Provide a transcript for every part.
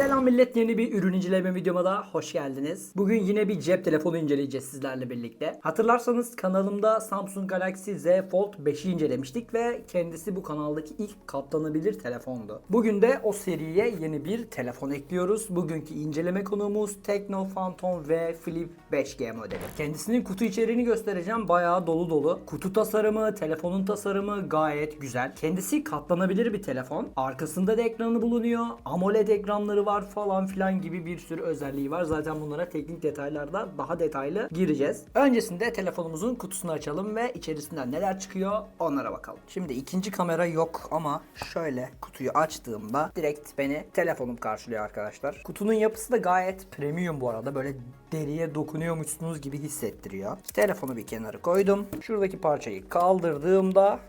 Selam millet yeni bir ürün inceleme videoma da hoş geldiniz. Bugün yine bir cep telefonu inceleyeceğiz sizlerle birlikte. Hatırlarsanız kanalımda Samsung Galaxy Z Fold 5'i incelemiştik ve kendisi bu kanaldaki ilk katlanabilir telefondu. Bugün de o seriye yeni bir telefon ekliyoruz. Bugünkü inceleme konuğumuz Tecno Phantom V Flip 5G modeli. Kendisinin kutu içeriğini göstereceğim. Bayağı dolu dolu. Kutu tasarımı, telefonun tasarımı gayet güzel. Kendisi katlanabilir bir telefon. Arkasında da ekranı bulunuyor. AMOLED ekranları var falan filan gibi bir sürü özelliği var. Zaten bunlara teknik detaylarda daha detaylı gireceğiz. Öncesinde telefonumuzun kutusunu açalım ve içerisinden neler çıkıyor onlara bakalım. Şimdi ikinci kamera yok ama şöyle kutuyu açtığımda direkt beni telefonum karşılıyor arkadaşlar. Kutunun yapısı da gayet premium bu arada. Böyle deriye dokunuyormuşsunuz gibi hissettiriyor. Telefonu bir kenara koydum. Şuradaki parçayı kaldırdığımda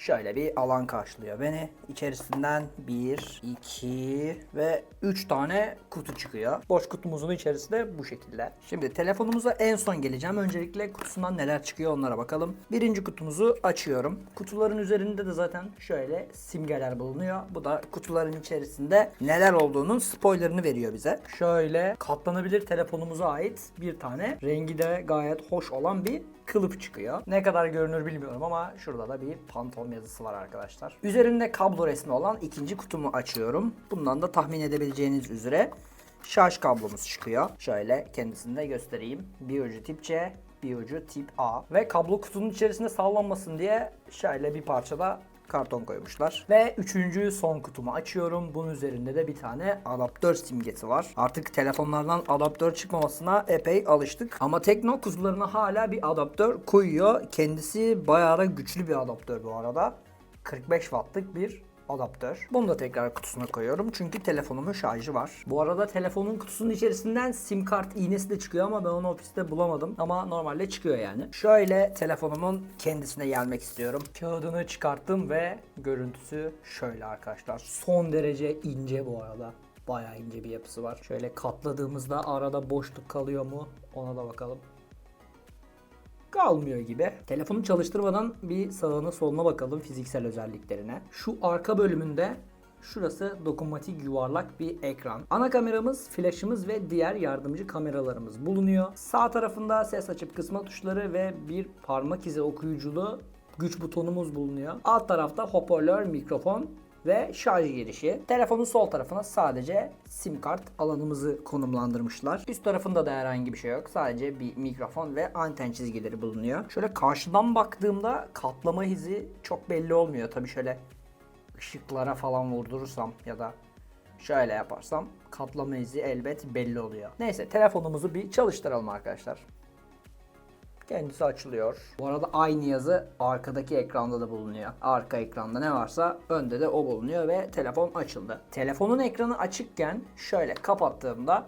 Şöyle bir alan karşılıyor beni. İçerisinden 1, 2 ve 3 tane kutu çıkıyor. Boş kutumuzun içerisi de bu şekilde. Şimdi telefonumuza en son geleceğim. Öncelikle kutusundan neler çıkıyor onlara bakalım. Birinci kutumuzu açıyorum. Kutuların üzerinde de zaten şöyle simgeler bulunuyor. Bu da kutuların içerisinde neler olduğunun spoilerını veriyor bize. Şöyle katlanabilir telefonumuza ait bir tane rengi de gayet hoş olan bir kılıf çıkıyor. Ne kadar görünür bilmiyorum ama şurada da bir Phantom yazısı var arkadaşlar. Üzerinde kablo resmi olan ikinci kutumu açıyorum. Bundan da tahmin edebileceğiniz üzere şarj kablomuz çıkıyor. Şöyle kendisini de göstereyim. Bir ucu tip C, bir ucu tip A. Ve kablo kutunun içerisinde sallanmasın diye şöyle bir parçada karton koymuşlar. Ve üçüncü son kutumu açıyorum. Bunun üzerinde de bir tane adaptör simgesi var. Artık telefonlardan adaptör çıkmamasına epey alıştık. Ama Tekno kutularına hala bir adaptör koyuyor. Kendisi bayağı da güçlü bir adaptör bu arada. 45 wattlık bir adaptör. Bunu da tekrar kutusuna koyuyorum çünkü telefonumun şarjı var. Bu arada telefonun kutusunun içerisinden sim kart iğnesi de çıkıyor ama ben onu ofiste bulamadım. Ama normalde çıkıyor yani. Şöyle telefonumun kendisine gelmek istiyorum. Kağıdını çıkarttım ve görüntüsü şöyle arkadaşlar. Son derece ince bu arada. Bayağı ince bir yapısı var. Şöyle katladığımızda arada boşluk kalıyor mu ona da bakalım kalmıyor gibi. Telefonu çalıştırmadan bir sağına soluna bakalım fiziksel özelliklerine. Şu arka bölümünde Şurası dokunmatik yuvarlak bir ekran. Ana kameramız, flaşımız ve diğer yardımcı kameralarımız bulunuyor. Sağ tarafında ses açıp kısma tuşları ve bir parmak izi okuyuculu güç butonumuz bulunuyor. Alt tarafta hoparlör, mikrofon ve şarj girişi. Telefonun sol tarafına sadece sim kart alanımızı konumlandırmışlar. Üst tarafında da herhangi bir şey yok. Sadece bir mikrofon ve anten çizgileri bulunuyor. Şöyle karşıdan baktığımda katlama izi çok belli olmuyor. Tabi şöyle ışıklara falan vurdurursam ya da şöyle yaparsam katlama izi elbet belli oluyor. Neyse telefonumuzu bir çalıştıralım arkadaşlar. Kendisi açılıyor. Bu arada aynı yazı arkadaki ekranda da bulunuyor. Arka ekranda ne varsa önde de o bulunuyor ve telefon açıldı. Telefonun ekranı açıkken şöyle kapattığımda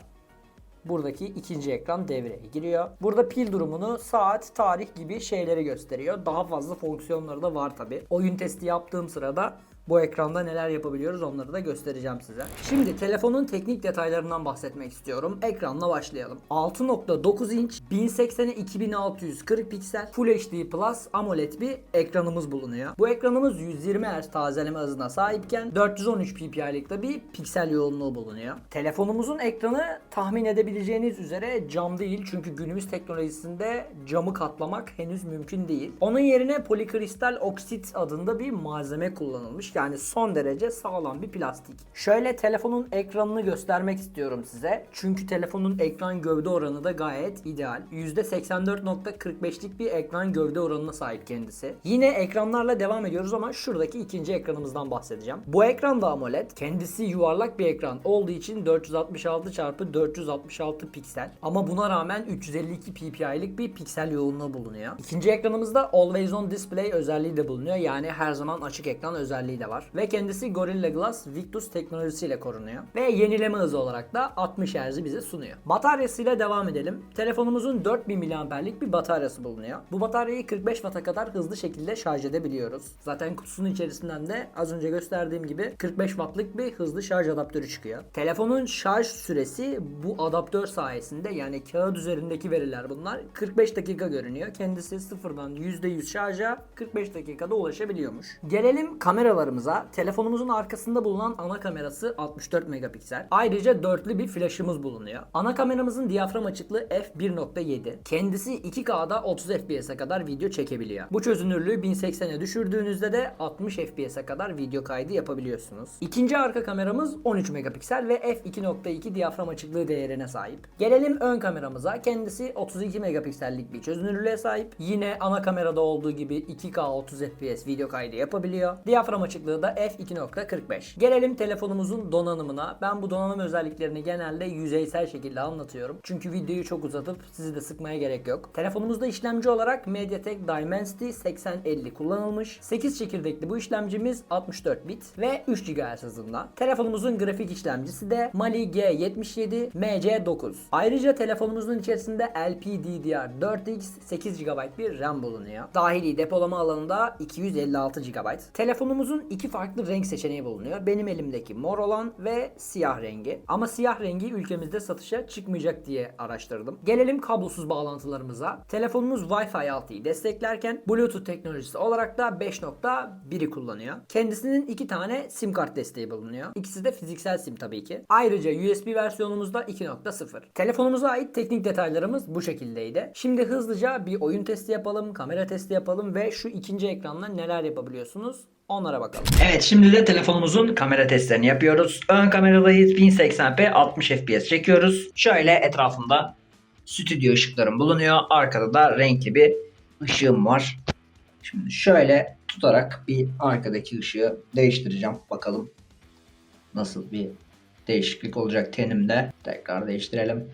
buradaki ikinci ekran devreye giriyor. Burada pil durumunu, saat, tarih gibi şeyleri gösteriyor. Daha fazla fonksiyonları da var tabi. Oyun testi yaptığım sırada bu ekranda neler yapabiliyoruz onları da göstereceğim size. Şimdi telefonun teknik detaylarından bahsetmek istiyorum. Ekranla başlayalım. 6.9 inç 1080'e 2640 piksel Full HD Plus AMOLED bir ekranımız bulunuyor. Bu ekranımız 120 Hz tazeleme hızına sahipken 413 ppi'lik de bir piksel yoğunluğu bulunuyor. Telefonumuzun ekranı tahmin edebileceğiniz üzere cam değil çünkü günümüz teknolojisinde camı katlamak henüz mümkün değil. Onun yerine polikristal oksit adında bir malzeme kullanılmış yani son derece sağlam bir plastik. Şöyle telefonun ekranını göstermek istiyorum size. Çünkü telefonun ekran gövde oranı da gayet ideal. %84.45'lik bir ekran gövde oranına sahip kendisi. Yine ekranlarla devam ediyoruz ama şuradaki ikinci ekranımızdan bahsedeceğim. Bu ekran da AMOLED. Kendisi yuvarlak bir ekran olduğu için 466 x 466 piksel. Ama buna rağmen 352 ppi'lik bir piksel yoğunluğu bulunuyor. İkinci ekranımızda Always On Display özelliği de bulunuyor. Yani her zaman açık ekran özelliği de var. Ve kendisi Gorilla Glass Victus teknolojisiyle korunuyor. Ve yenileme hızı olarak da 60 Hz'i bize sunuyor. Bataryasıyla devam edelim. Telefonumuzun 4000 mAh'lik bir bataryası bulunuyor. Bu bataryayı 45 Watt'a kadar hızlı şekilde şarj edebiliyoruz. Zaten kutusunun içerisinden de az önce gösterdiğim gibi 45 Watt'lık bir hızlı şarj adaptörü çıkıyor. Telefonun şarj süresi bu adaptör sayesinde yani kağıt üzerindeki veriler bunlar 45 dakika görünüyor. Kendisi sıfırdan %100 şarja 45 dakikada ulaşabiliyormuş. Gelelim kameralarımıza kameralarımıza telefonumuzun arkasında bulunan ana kamerası 64 megapiksel. Ayrıca dörtlü bir flaşımız bulunuyor. Ana kameramızın diyafram açıklığı f1.7. Kendisi 2K'da 30 FPS'e kadar video çekebiliyor. Bu çözünürlüğü 1080'e düşürdüğünüzde de 60 FPS'e kadar video kaydı yapabiliyorsunuz. İkinci arka kameramız 13 megapiksel ve f2.2 diyafram açıklığı değerine sahip. Gelelim ön kameramıza. Kendisi 32 megapiksellik bir çözünürlüğe sahip. Yine ana kamerada olduğu gibi 2K 30 FPS video kaydı yapabiliyor. Diyafram açıklığı da f2.45. Gelelim telefonumuzun donanımına. Ben bu donanım özelliklerini genelde yüzeysel şekilde anlatıyorum. Çünkü videoyu çok uzatıp sizi de sıkmaya gerek yok. Telefonumuzda işlemci olarak MediaTek Dimensity 8050 kullanılmış. 8 çekirdekli bu işlemcimiz 64 bit ve 3 GHz hızında. Telefonumuzun grafik işlemcisi de Mali G77 MC9. Ayrıca telefonumuzun içerisinde LPDDR4X 8 GB bir RAM bulunuyor. Dahili depolama alanında 256 GB. Telefonumuzun iki farklı renk seçeneği bulunuyor. Benim elimdeki mor olan ve siyah rengi. Ama siyah rengi ülkemizde satışa çıkmayacak diye araştırdım. Gelelim kablosuz bağlantılarımıza. Telefonumuz Wi-Fi 6'yı desteklerken Bluetooth teknolojisi olarak da 5.1'i kullanıyor. Kendisinin iki tane sim kart desteği bulunuyor. İkisi de fiziksel sim tabii ki. Ayrıca USB versiyonumuzda 2.0. Telefonumuza ait teknik detaylarımız bu şekildeydi. Şimdi hızlıca bir oyun testi yapalım, kamera testi yapalım ve şu ikinci ekranla neler yapabiliyorsunuz Onlara bakalım. Evet şimdi de telefonumuzun kamera testlerini yapıyoruz. Ön kameradayız 1080p 60 fps çekiyoruz. Şöyle etrafında stüdyo ışıklarım bulunuyor. Arkada da renkli bir ışığım var. Şimdi şöyle tutarak bir arkadaki ışığı değiştireceğim. Bakalım nasıl bir değişiklik olacak tenimde. Tekrar değiştirelim.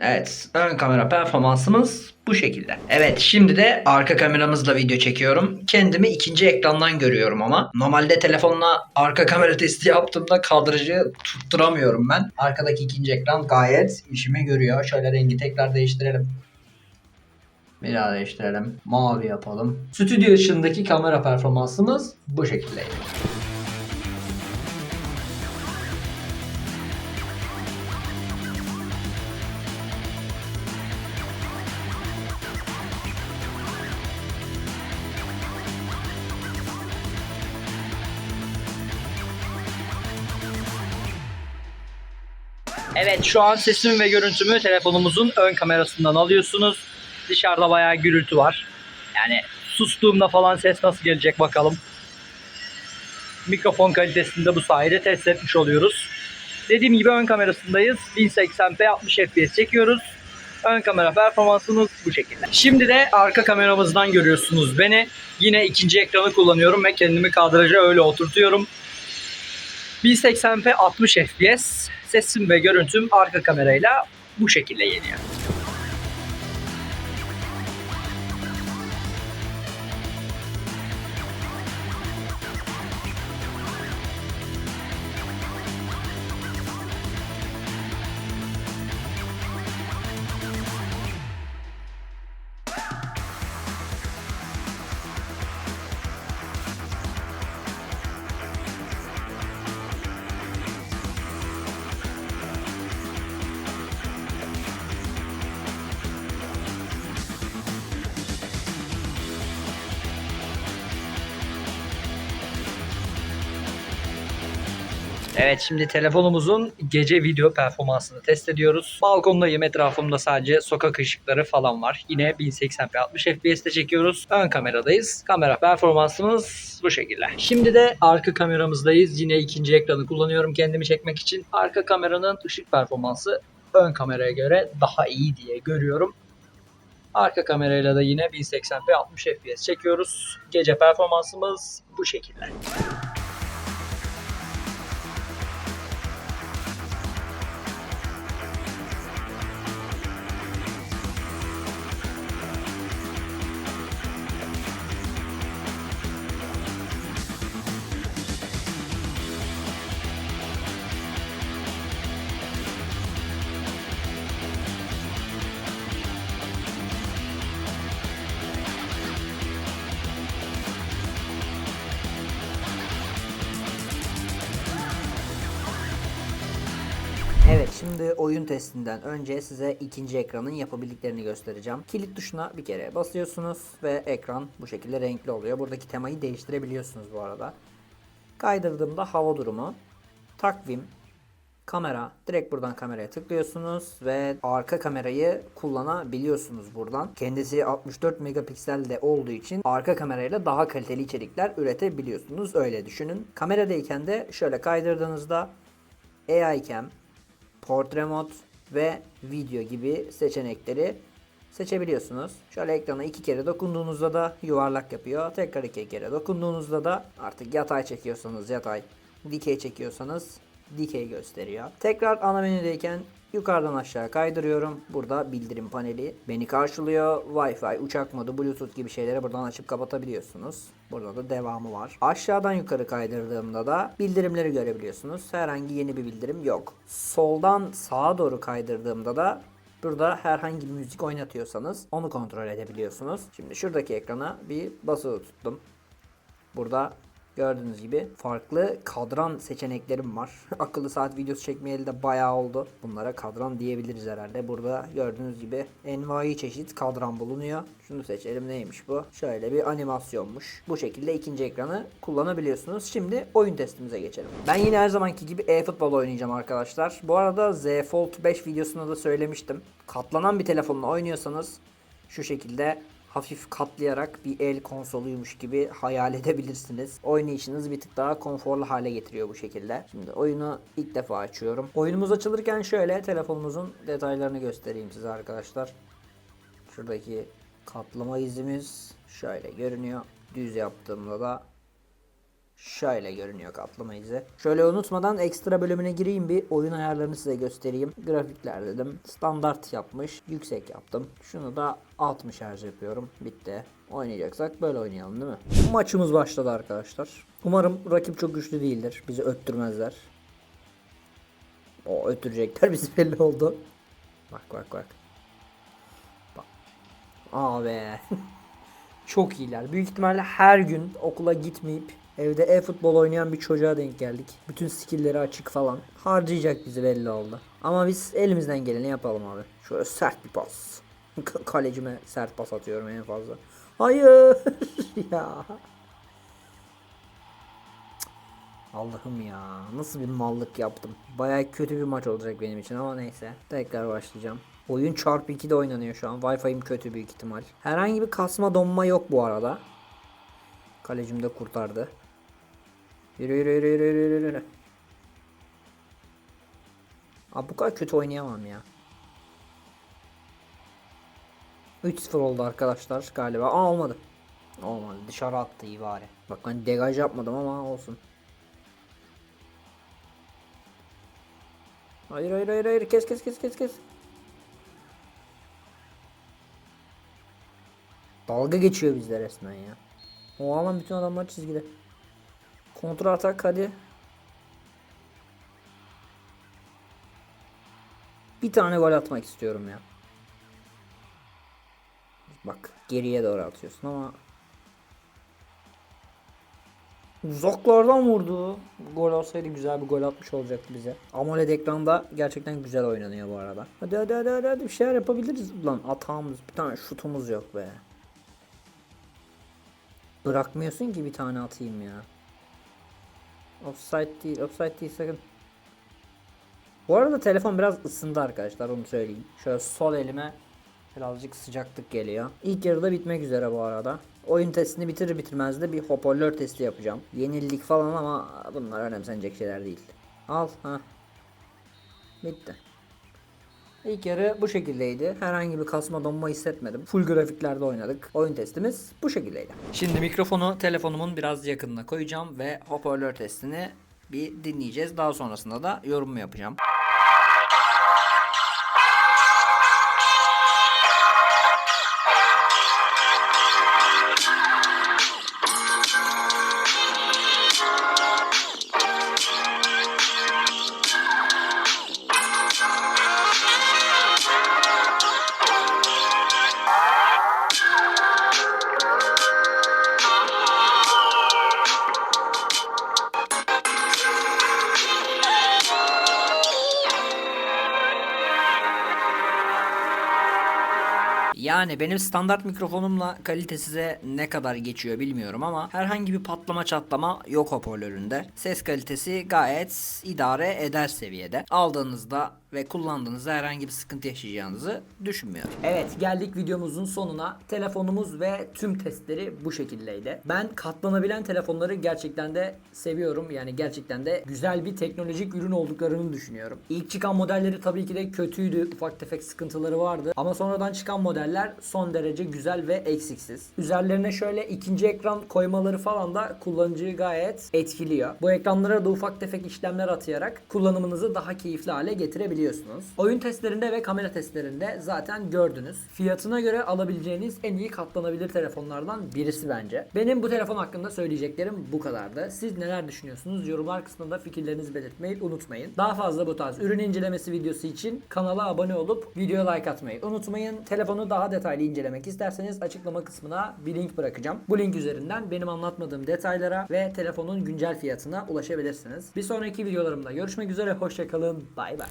Evet, ön kamera performansımız bu şekilde. Evet, şimdi de arka kameramızla video çekiyorum. Kendimi ikinci ekrandan görüyorum ama. Normalde telefonla arka kamera testi yaptığımda kadrajı tutturamıyorum ben. Arkadaki ikinci ekran gayet işimi görüyor. Şöyle rengi tekrar değiştirelim. Bir daha değiştirelim. Mavi yapalım. Stüdyo ışığındaki kamera performansımız bu şekilde. Evet şu an sesimi ve görüntümü telefonumuzun ön kamerasından alıyorsunuz. Dışarıda bayağı gürültü var. Yani sustuğumda falan ses nasıl gelecek bakalım. Mikrofon kalitesinde bu sayede test etmiş oluyoruz. Dediğim gibi ön kamerasındayız. 1080p 60 fps çekiyoruz. Ön kamera performansımız bu şekilde. Şimdi de arka kameramızdan görüyorsunuz beni. Yine ikinci ekranı kullanıyorum ve kendimi kadraja öyle oturtuyorum. 1080p 60 fps sesim ve görüntüm arka kamerayla bu şekilde geliyor. Evet şimdi telefonumuzun gece video performansını test ediyoruz. Balkondayım etrafımda sadece sokak ışıkları falan var. Yine 1080p 60 fps'te çekiyoruz. Ön kameradayız. Kamera performansımız bu şekilde. Şimdi de arka kameramızdayız. Yine ikinci ekranı kullanıyorum kendimi çekmek için. Arka kameranın ışık performansı ön kameraya göre daha iyi diye görüyorum. Arka kamerayla da yine 1080p 60 fps çekiyoruz. Gece performansımız bu şekilde. Şimdi oyun testinden önce size ikinci ekranın yapabildiklerini göstereceğim. Kilit tuşuna bir kere basıyorsunuz ve ekran bu şekilde renkli oluyor. Buradaki temayı değiştirebiliyorsunuz bu arada. Kaydırdığımda hava durumu, takvim, kamera. Direkt buradan kameraya tıklıyorsunuz ve arka kamerayı kullanabiliyorsunuz buradan. Kendisi 64 megapiksel de olduğu için arka kamerayla daha kaliteli içerikler üretebiliyorsunuz. Öyle düşünün. Kameradayken de şöyle kaydırdığınızda AI Cam, Portrait Mode ve video gibi seçenekleri seçebiliyorsunuz. Şöyle ekrana iki kere dokunduğunuzda da yuvarlak yapıyor. Tekrar iki kere dokunduğunuzda da artık yatay çekiyorsanız yatay, dikey çekiyorsanız dikey gösteriyor. Tekrar ana menüdeyken yukarıdan aşağı kaydırıyorum. Burada bildirim paneli beni karşılıyor. Wi-Fi, uçak modu, Bluetooth gibi şeyleri buradan açıp kapatabiliyorsunuz. Burada da devamı var. Aşağıdan yukarı kaydırdığımda da bildirimleri görebiliyorsunuz. Herhangi yeni bir bildirim yok. Soldan sağa doğru kaydırdığımda da Burada herhangi bir müzik oynatıyorsanız onu kontrol edebiliyorsunuz. Şimdi şuradaki ekrana bir basılı tuttum. Burada gördüğünüz gibi farklı kadran seçeneklerim var. Akıllı saat videosu çekmeyeli de bayağı oldu. Bunlara kadran diyebiliriz herhalde. Burada gördüğünüz gibi envai çeşit kadran bulunuyor. Şunu seçelim neymiş bu? Şöyle bir animasyonmuş. Bu şekilde ikinci ekranı kullanabiliyorsunuz. Şimdi oyun testimize geçelim. Ben yine her zamanki gibi e-futbol oynayacağım arkadaşlar. Bu arada Z Fold 5 videosunda da söylemiştim. Katlanan bir telefonla oynuyorsanız şu şekilde hafif katlayarak bir el konsoluymuş gibi hayal edebilirsiniz. Oynayışınız bir tık daha konforlu hale getiriyor bu şekilde. Şimdi oyunu ilk defa açıyorum. Oyunumuz açılırken şöyle telefonumuzun detaylarını göstereyim size arkadaşlar. Şuradaki katlama izimiz şöyle görünüyor. Düz yaptığımda da Şöyle görünüyor kaplama izi. Şöyle unutmadan ekstra bölümüne gireyim bir oyun ayarlarını size göstereyim. Grafikler dedim. Standart yapmış. Yüksek yaptım. Şunu da 60 Hz yapıyorum. Bitti. Oynayacaksak böyle oynayalım değil mi? Maçımız başladı arkadaşlar. Umarım rakip çok güçlü değildir. Bizi öttürmezler. O öttürecekler bizi belli oldu. Bak bak bak. Bak. Aa be. çok iyiler. Büyük ihtimalle her gün okula gitmeyip Evde e-futbol oynayan bir çocuğa denk geldik. Bütün skillleri açık falan. Harcayacak bizi belli oldu. Ama biz elimizden geleni yapalım abi. Şöyle sert bir pas. Kalecime sert pas atıyorum en fazla. Hayır ya. Allah'ım ya. Nasıl bir mallık yaptım. Baya kötü bir maç olacak benim için ama neyse. Tekrar başlayacağım. Oyun çarpı 2'de oynanıyor şu an. Wi-Fi'm kötü büyük ihtimal. Herhangi bir kasma donma yok bu arada. Kalecim de kurtardı. Yürü yürü yürü yürü yürü yürü. Abi bu kadar kötü oynayamam ya. 3-0 oldu arkadaşlar galiba. Aa olmadı. Olmadı. Dışarı attı iyi bari. Bak ben degaj yapmadım ama olsun. Hayır hayır hayır hayır kes kes kes kes kes. Dalga geçiyor bizde resmen ya. O alan bütün adamlar çizgide. Kontra atak hadi. Bir tane gol atmak istiyorum ya. Bak geriye doğru atıyorsun ama uzaklardan vurdu. Gol olsaydı güzel bir gol atmış olacaktı bize. AMOLED ekranda gerçekten güzel oynanıyor bu arada. Hadi hadi hadi hadi, hadi. bir şeyler yapabiliriz. Lan atağımız bir tane şutumuz yok be. Bırakmıyorsun ki bir tane atayım ya. Offside değil, offside değil sakın. Bu arada telefon biraz ısındı arkadaşlar onu söyleyeyim. Şöyle sol elime birazcık sıcaklık geliyor. İlk yarıda bitmek üzere bu arada. Oyun testini bitirir bitirmez de bir hoparlör testi yapacağım. Yenildik falan ama bunlar önemsenecek şeyler değil. Al ha. Bitti. İlk yarı bu şekildeydi. Herhangi bir kasma donma hissetmedim. Full grafiklerde oynadık. Oyun testimiz bu şekildeydi. Şimdi mikrofonu telefonumun biraz yakınına koyacağım ve hoparlör testini bir dinleyeceğiz. Daha sonrasında da yorum yapacağım. Yani benim standart mikrofonumla kalite size ne kadar geçiyor bilmiyorum ama herhangi bir patlama çatlama yok hoparlöründe. Ses kalitesi gayet idare eder seviyede. Aldığınızda ve kullandığınızda herhangi bir sıkıntı yaşayacağınızı düşünmüyorum. Evet geldik videomuzun sonuna. Telefonumuz ve tüm testleri bu şekildeydi. Ben katlanabilen telefonları gerçekten de seviyorum. Yani gerçekten de güzel bir teknolojik ürün olduklarını düşünüyorum. İlk çıkan modelleri tabii ki de kötüydü. Ufak tefek sıkıntıları vardı. Ama sonradan çıkan modeller son derece güzel ve eksiksiz. Üzerlerine şöyle ikinci ekran koymaları falan da kullanıcıyı gayet etkiliyor. Bu ekranlara da ufak tefek işlemler atayarak kullanımınızı daha keyifli hale getirebiliyorsunuz. Oyun testlerinde ve kamera testlerinde zaten gördünüz. Fiyatına göre alabileceğiniz en iyi katlanabilir telefonlardan birisi bence. Benim bu telefon hakkında söyleyeceklerim bu kadardı. Siz neler düşünüyorsunuz? Yorumlar kısmında fikirlerinizi belirtmeyi unutmayın. Daha fazla bu tarz ürün incelemesi videosu için kanala abone olup videoya like atmayı unutmayın. Telefonu daha detaylı incelemek isterseniz açıklama kısmına bir link bırakacağım. Bu link üzerinden benim anlatmadığım detaylara ve telefonun güncel fiyatına ulaşabilirsiniz. Bir sonraki videolarımda görüşmek üzere. Hoşçakalın. Bay bay.